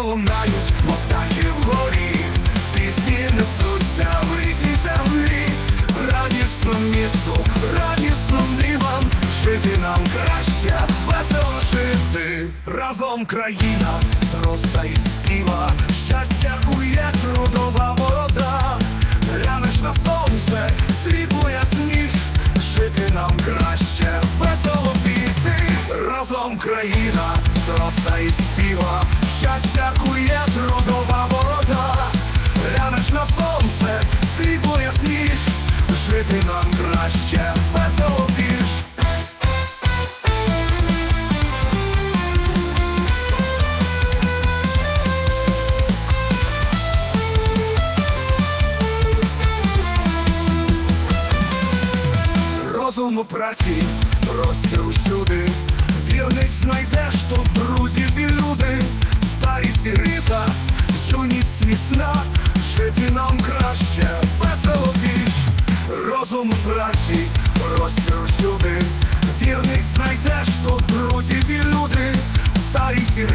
лунають, мов птахи горі, пісні несуться в рідній землі, радісно місту, радісним мрівам, жити нам краще, весело жити, разом країна, зроста і співа, щастя кує трудова борода, глянеш на сонце, світло ясніш, жити нам краще, весело піти, разом країна, зроста і співа. Жити нам краще, весело більш. Розум у праці, простір усюди, вірних знайдеш тут друзів і люди, старість і рита, юність міцна, жити нам краще, розум у праці, простір усюди, вірних знайдеш тут друзів і люди, старість і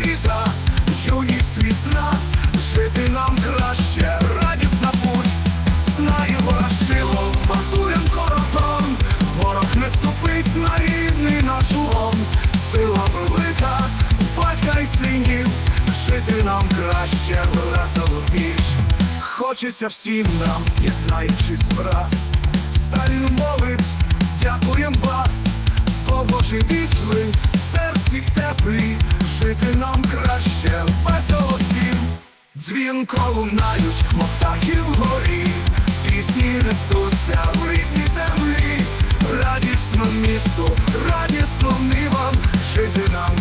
юність міцна, жити нам краще, радісна путь. Знає ворошило, вартуєм коротон, ворог не ступить на рідний наш лом. Сила велика, батька й синів, жити нам краще, весело більш. Хочеться всім нам, єднаючись враз. Сталін мовить, дякуєм вас, довго живіть ви, в серці теплі, жити нам краще, весело всім. Дзвінко лунають, мов птахи вгорі, пісні несуться в рідній землі, радісно місту, радісно нивам, жити нам